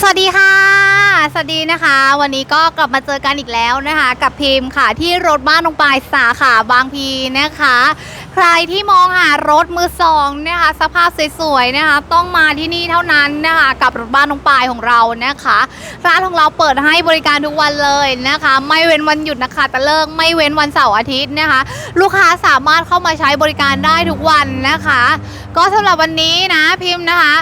สวัสดีค่ะ สวัสดีนะคะ วันนี้ก็กลับมาเจอกันอีกแล้วนะคะ กับพิมพ์ค่ะที่รถบ้านลงปลายสาขาบางพีนะคะ ใครที่มองหารถมือสองนะคะสภาพสวยๆนะคะ ต้องมาที่นี่เท่านั้นนะคะกับรถบ้านลงปลายของเรานะคะ ร้านของเราเปิดให้บริการทุกวันเลยนะคะ ไม่เว้นวันหยุดนะคะแต่เลิกไม่เว้นวันเสาร์อาทิตย์นะคะ ลูกค้าสามารถเข้ามาใช้บริการได้ทุกวันนะคะ ก็สำหรับวันนี้นะพิมพ์นะคะ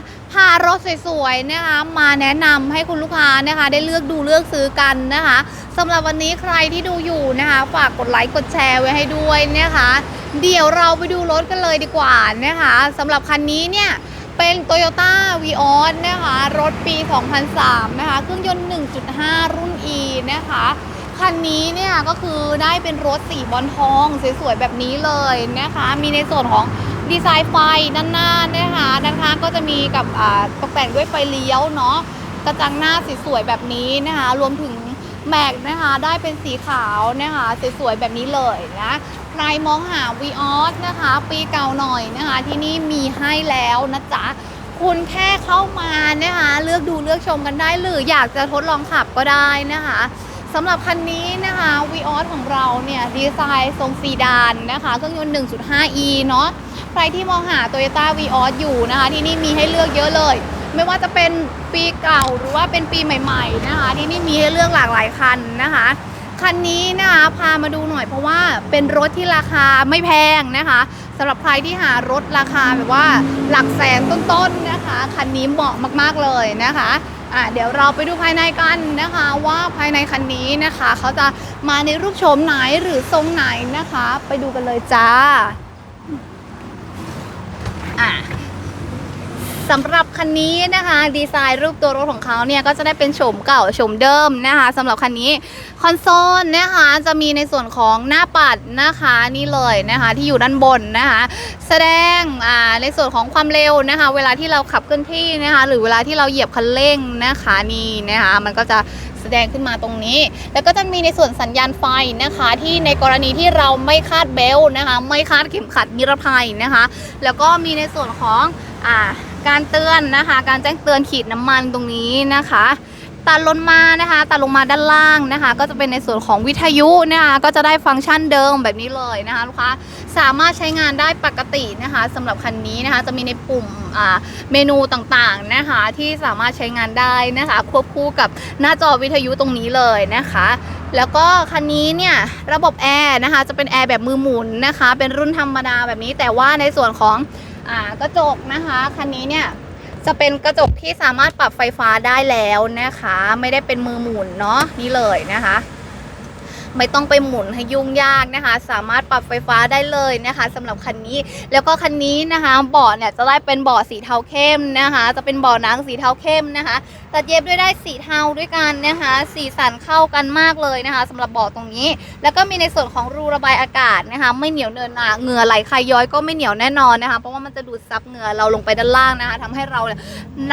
ารถสวยๆนะคะมาแนะนำให้คุณลูกค้านะคะได้เลือกดูเลือกซื้อกันนะคะสำหรับวันนี้ใครที่ดูอยู่นะคะฝากกดไลค์กดแชร์ไว้ให้ด้วยนะคะเดี๋ยวเราไปดูรถกันเลยดีกว่านะคะสำหรับคันนี้เนี่ยเป็น Toyota v ีออสนะคะรถปี 2003 นะคะเครื่องยนต์ 1.5 รุ่น E นะคะคันนี้เนี่ยก็คือได้เป็นรถสีบอลทองสวยๆแบบนี้เลยนะคะ มีในส่วนของ ดีไซน์ไฟด้านหน้านะคะด้านข้างก็จะมีกับตกแต่งด้วยไฟเลี้ยวเนาะกระจังหน้าสวยๆแบบนี้นะคะ รวมถึงแม็กนะคะได้เป็นสีขาวนะคะสวยๆแบบนี้เลยนะใครมองหา v ีออสนะคะ ปีเก่าหน่อยนะคะ ที่นี่มีให้แล้วนะจ๊ะคุณแค่เข้ามานะคะ เลือกดูเลือกชมกันได้หรืออยากจะทดลองขับก็ได้นะคะ สำหรับคันนี้นะคะวีออสของเราเนี่ยดีไซน์ทรงซีดานนะคะเครื่องยนต์ 1.5e เนาะใครที่มองหา Toyota v ีออสอยู่นะคะ ที่นี่มีให้เลือกเยอะเลย ไม่ว่าจะเป็นปีเก่าหรือว่าเป็นปีใหม่ๆนะคะ ที่นี่มีให้เลือกหลากหลายคันนะคะคันนี้นะคะพามาดูหน่อยเพราะว่าเป็นรถที่ราคาไม่แพงนะคะสำหรับใครที่หารถราคาแบบว่าหลักแสนต้นๆนะคะ คันนี้เหมาะมากๆเลยนะคะ อะเดี๋ยวเราไปดูภายในกันนะคะว่าภายในคันนี้นะคะเขาจะมาในรูปโฉมไหนหรือทรงไหนนะคะ ไปดูกันเลยจ้าอะ สำหรับคันนี้นะคะ ดีไซน์รูปตัวรถของเขาเนี่ยก็จะได้เป็นโฉมเก่าโฉมเดิมนะคะสำหรับคันนี้คอนโซลนะคะจะมีในส่วนของหน้าปัดนะคะนี่เลยนะคะที่อยู่ด้านบนนะคะแสดงอ่าในส่วนของความเร็วนะคะ เวลาที่เราขับเคลื่อนที่นะคะหรือเวลาที่เราเหยียบคันเร่งนะคะนี่นะคะมันก็จะแสดงขึ้นมาตรงนี้ แล้วก็จะมีในส่วนสัญญาณไฟนะคะ ที่ในกรณีที่เราไม่คาดเบลต์นะคะ ไม่คาดเข็มขัดนิรภัยนะคะ แล้วก็มีในส่วนของอ่า การเตือนนะคะ การแจ้งเตือนขีดน้ำมันตรงนี้นะคะตัดลงมานะคะตัดลงมาด้านล่างนะคะ ก็จะเป็นในส่วนของวิทยุนะคะ ก็จะได้ฟังก์ชันเดิมแบบนี้เลยนะคะลูกค้าสามารถใช้งานได้ปกตินะคะสำหรับคันนี้นะคะ จะมีในปุ่มอ่าเมนูต่างๆนะคะ ที่สามารถใช้งานได้นะคะ ควบคู่กับหน้าจอวิทยุตรงนี้เลยนะคะ แล้วก็คันนี้เนี่ยระบบแอร์นะคะจะเป็นแอร์แบบมือหมุนนะคะ เป็นรุ่นธรรมดาแบบนี้แต่ว่าในส่วนของ อ่ากระจกนะคะคันนี้เนี่ยจะเป็นกระจกที่สามารถปรับไฟฟ้าได้แล้วนะคะ ไม่ได้เป็นมือหมุนเนาะนี่เลยนะคะ ไม่ต้องไปหมุนให้ยุ่งยากนะคะ สามารถปรับไฟฟ้าได้เลยนะคะสำหรับคันนี้แล้วก็คันนี้นะคะเบาะเนี่ยจะได้เป็นเบาะสีเทาเข้มนะคะ จะเป็นเบาะหนังสีเทาเข้มนะคะตัดเย็บด้วยได้สีเทาด้วยกันนะคะ สีสันเข้ากันมากเลยนะคะสำหรับเบาะตรงนี้ แล้วก็มีในส่วนของรูระบายอากาศนะคะ ไม่เหนียวเนินหนาเหงื่อไหลใครย้อยก็ไม่เหนียวแน่นอนนะคะ เพราะว่ามันจะดูดซับเหงื่อเราลงไปด้านล่างนะคะทำให้เราเนี่ย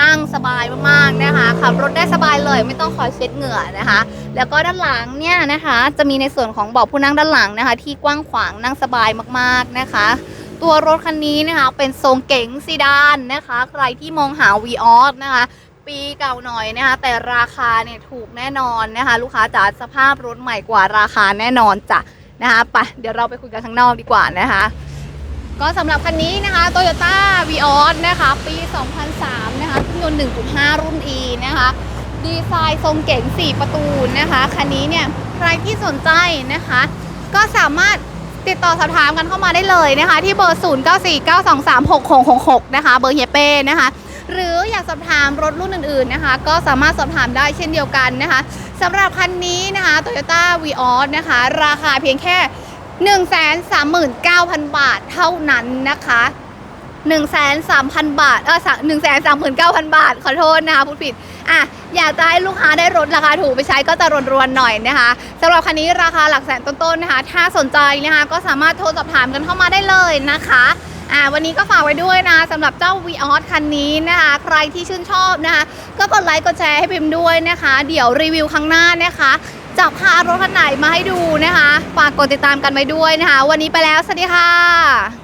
นั่งสบายมากๆนะคะขับรถได้สบายเลย ไม่ต้องคอยเช็ดเหงื่อนะคะ แล้วก็ด้านหลังเนี่ยนะคะ จะมีในส่วนของเบาะผู้นั่งด้านหลังนะคะ ที่กว้างขวางนั่งสบายมากๆนะคะ ตัวรถคันนี้นะคะเป็นทรงเก๋งซีดานนะคะ ใครที่มองหา v ีออสนะคะปีเก่าหน่อยนะคะ แต่ราคาเนี่ยถูกแน่นอนนะคะ ลูกค้าจ๋าสภาพรถใหม่กว่าราคาแน่นอนจ้ะนะคะไปเดี๋ยวเราไปคุยกันข้างนอกดีกว่านะคะ ก็สำหรับคันนี้นะคะ Toyota v ีออสนะคะ ปี 2003 นะคะเครื่องยนต์1.5 รุ่น E นะคะ ดีไซน์ทรงเก๋ง 4 ประตูนะคะ คันนี้เนี่ยใครที่สนใจนะคะ ก็สามารถติดต่อสอบถามกันเข้ามาได้เลยนะคะ ที่เบอร์ 0949236666 นะคะ เบอร์เฮียเป้นะคะ หรืออยากสอบถามรถรุ่นอื่นๆนะคะ ก็สามารถสอบถามได้เช่นเดียวกันนะคะสำหรับคันนี้นะคะ Toyota v ีออสนะคะ ราคาเพียงแค่ 139,000 บาทเท่านั้นนะคะ 1 3 0 0 0 บาท เออ139,000บาท ขอโทษนะคะพูดผิด อะ อยากจะให้ลูกค้าได้รถราคาถูกไปใช้ก็จะรวนๆหน่อยนะคะสำหรับคันนี้ราคาหลักแสนต้นๆนะคะ ถ้าสนใจนะคะก็สามารถโทรสอบถามกันเข้ามาได้เลยนะคะอ่าวันนี้ก็ฝากไว้ด้วยนะสำหรับเจ้า v ีออสคันนี้นะคะ ใครที่ชื่นชอบนะคะ ก็กดไลค์กดแชร์ให้พิมพ์ด้วยนะคะ เดี๋ยวรีวิวครั้งหน้านะคะจะพารถคันไหนมาให้ดูนะคะ ฝากกดติดตามกันไว้ด้วยนะคะ วันนี้ไปแล้ว สวัสดีค่ะ